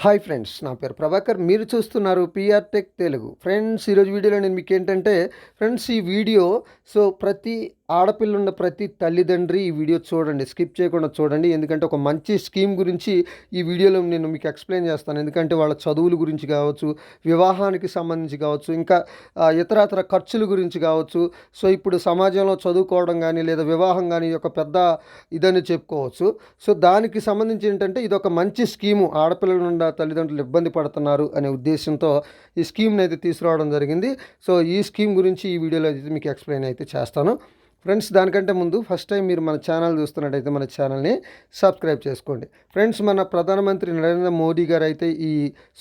Hi friends నా పేరు ప్రభాకర్. మీరు చూస్తున్నారు పిఆర్ టెక్ తెలుగు. ఫ్రెండ్స్ ఈరోజు వీడియోలో నేను మీకు ఏంటంటే ఫ్రెండ్స్ ఈ వీడియో సో ప్రతి ఆడపిల్ల ఉన్న ప్రతి తల్లిదండ్రి ఈ వీడియో చూడండి. స్కిప్ చేయకుండా చూడండి. ఎందుకంటే ఒక మంచి స్కీమ్ గురించి ఈ వీడియోలో నేను మీకు ఎక్స్ప్లెయిన్ చేస్తాను. ఎందుకంటే వాళ్ళ చదువుల గురించి కావచ్చు వివాహానికి సంబంధించి కావచ్చు ఇంకా ఆ, ఇతరతర ఖర్చుల గురించి కావచ్చు. సో ఇప్పుడు సమాజంలో చదువుకోవడం కానీ లేదా వివాహం కానీ ఒక పెద్ద ఇదని చెప్పుకోవచ్చు. సో దానికి సంబంధించి ఏంటంటే ఇది ఒక మంచి స్కీము. ఆడపిల్లల నుండి తల్లిదండ్రులు ఇబ్బంది పడుతున్నారు అనే ఉద్దేశంతో ఈ స్కీమ్ని అయితే తీసుకురావడం జరిగింది. సో ఈ స్కీమ్ గురించి ఈ వీడియోలో అయితే మీకు ఎక్స్ప్లెయిన్ అయితే చేస్తాను. ఫ్రెండ్స్ దానికంటే ముందు ఫస్ట్ టైం మీరు మన ఛానల్ చూస్తున్నట్టయితే మన ఛానల్ని సబ్స్క్రైబ్ చేసుకోండి. ఫ్రెండ్స్ మన ప్రధానమంత్రి నరేంద్ర మోడీ గారు అయితే ఈ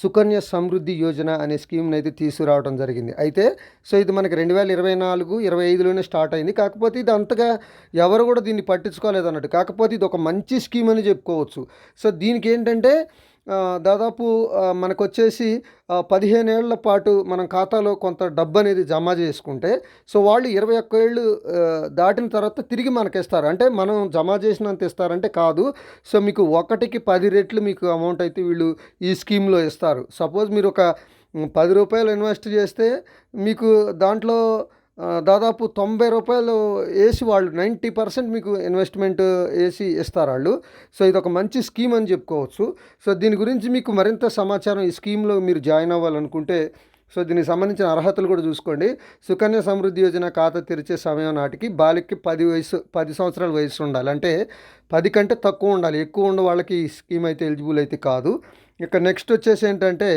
సుకన్య సమృద్ధి యోజన అనే స్కీమ్ని అయితే తీసుకురావడం జరిగింది. అయితే సో ఇది మనకి రెండు వేల ఇరవై నాలుగు ఇరవై ఐదులోనే స్టార్ట్ అయింది. కాకపోతే ఇది అంతగా ఎవరు కూడా దీన్ని పట్టించుకోలేదు అన్నట్టు కాకపోతే ఇది ఒక మంచి స్కీమ్ అని చెప్పుకోవచ్చు. సో దీనికి ఏంటంటే దాదాపు మనకు వచ్చేసి పదిహేను ఏళ్ళ పాటు మనం ఖాతాలో కొంత డబ్బు అనేది జమ చేసుకుంటే సో వాళ్ళు ఇరవై ఒక్క ఏళ్ళు దాటిన తర్వాత తిరిగి మనకి ఇస్తారు అంటే మనం జమ చేసినంత ఇస్తారంటే కాదు. సో మీకు ఒకటికి పది రెట్లు మీకు అమౌంట్ అయితే వీళ్ళు ఈ స్కీమ్లో ఇస్తారు. సపోజ్ మీరు ఒక పది రూపాయలు ఇన్వెస్ట్ చేస్తే మీకు దాంట్లో దాదాపు తొంభై రూపాయలు వేసి వాళ్ళు నైంటీ పర్సెంట్ మీకు ఇన్వెస్ట్మెంట్ వేసి ఇస్తారు వాళ్ళు. సో ఇది ఒక మంచి స్కీమ్ అని చెప్పుకోవచ్చు. సో దీని గురించి మీకు మరింత సమాచారం ఈ స్కీమ్లో మీరు జాయిన్ అవ్వాలనుకుంటే సో దీనికి సంబంధించిన అర్హతలు కూడా చూసుకోండి. సుకన్య సమృద్ధి యోజన ఖాతా తెరిచే సమయం నాటికి బాలికకి పది వయసు పది సంవత్సరాల వయసు ఉండాలి. అంటే పది కంటే తక్కువ ఉండాలి. ఎక్కువ ఉన్న వాళ్ళకి ఈ స్కీమ్ అయితే ఎలిజిబుల్ అయితే కాదు. ఇక నెక్స్ట్ వచ్చేసి ఏంటంటే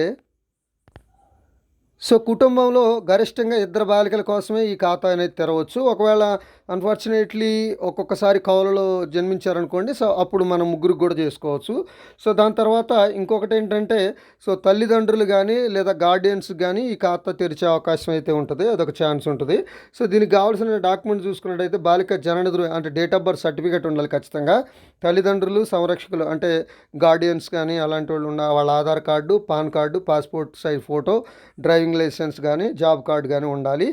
సో కుటుంబంలో గరిష్టంగా ఇద్దరు బాలికల కోసమే ఈ ఖాతా అనేది తెరవచ్చు. ఒకవేళ అన్ఫార్చునేట్లీ ఒక్కొక్కసారి కౌలలో జన్మించారనుకోండి సో అప్పుడు మనం ముగ్గురికి కూడా చేసుకోవచ్చు. సో దాని తర్వాత ఇంకొకటి ఏంటంటే సో తల్లిదండ్రులు కానీ లేదా గార్డియన్స్ కానీ ఈ ఖాతా తెరిచే అవకాశం అయితే ఉంటుంది. అదొక ఛాన్స్ ఉంటుంది. సో దీనికి కావాల్సిన డాక్యుమెంట్ చూసుకున్నట్టయితే బాలిక జనన ధృవ అంటే డేట్ ఆఫ్ బర్త్ సర్టిఫికేట్ ఉండాలి ఖచ్చితంగా. తల్లిదండ్రులు సంరక్షకులు అంటే గార్డియన్స్ కానీ అలాంటి వాళ్ళు ఉన్న వాళ్ళ Aadhaar card PAN card passport size photo driving driving licence కానీ జాబ్ కార్డు కానీ ఉండాలి.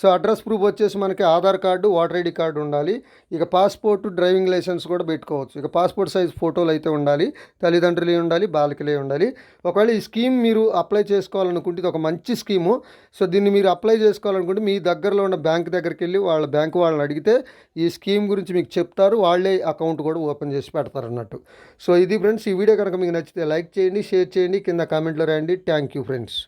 సో అడ్రస్ ప్రూఫ్ వచ్చేసి మనకి Aadhaar card voter ID card ఉండాలి. ఇక పాస్పోర్ట్ డ్రైవింగ్ లైసెన్స్ కూడా పెట్టుకోవచ్చు. ఇక పాస్పోర్ట్ సైజ్ ఫోటోలు అయితే ఉండాలి. తల్లిదండ్రులే ఉండాలి బాలికలే ఉండాలి. ఒకవేళ ఈ స్కీమ్ మీరు అప్లై చేసుకోవాలనుకుంటే ఇది ఒక మంచి స్కీము. సో దీన్ని మీరు అప్లై చేసుకోవాలనుకుంటే మీ దగ్గరలో ఉన్న బ్యాంక్ దగ్గరికి వెళ్ళి వాళ్ళ బ్యాంకు వాళ్ళని అడిగితే ఈ స్కీమ్ గురించి మీకు చెప్తారు. వాళ్ళే అకౌంట్ కూడా ఓపెన్ చేసి పెడతారు అన్నట్టు. సో ఇది ఫ్రెండ్స్ ఈ వీడియో కనుక మీకు నచ్చితే లైక్ చేయండి షేర్ చేయండి. కింద కామెంట్లో రాయండి. Thank you friends.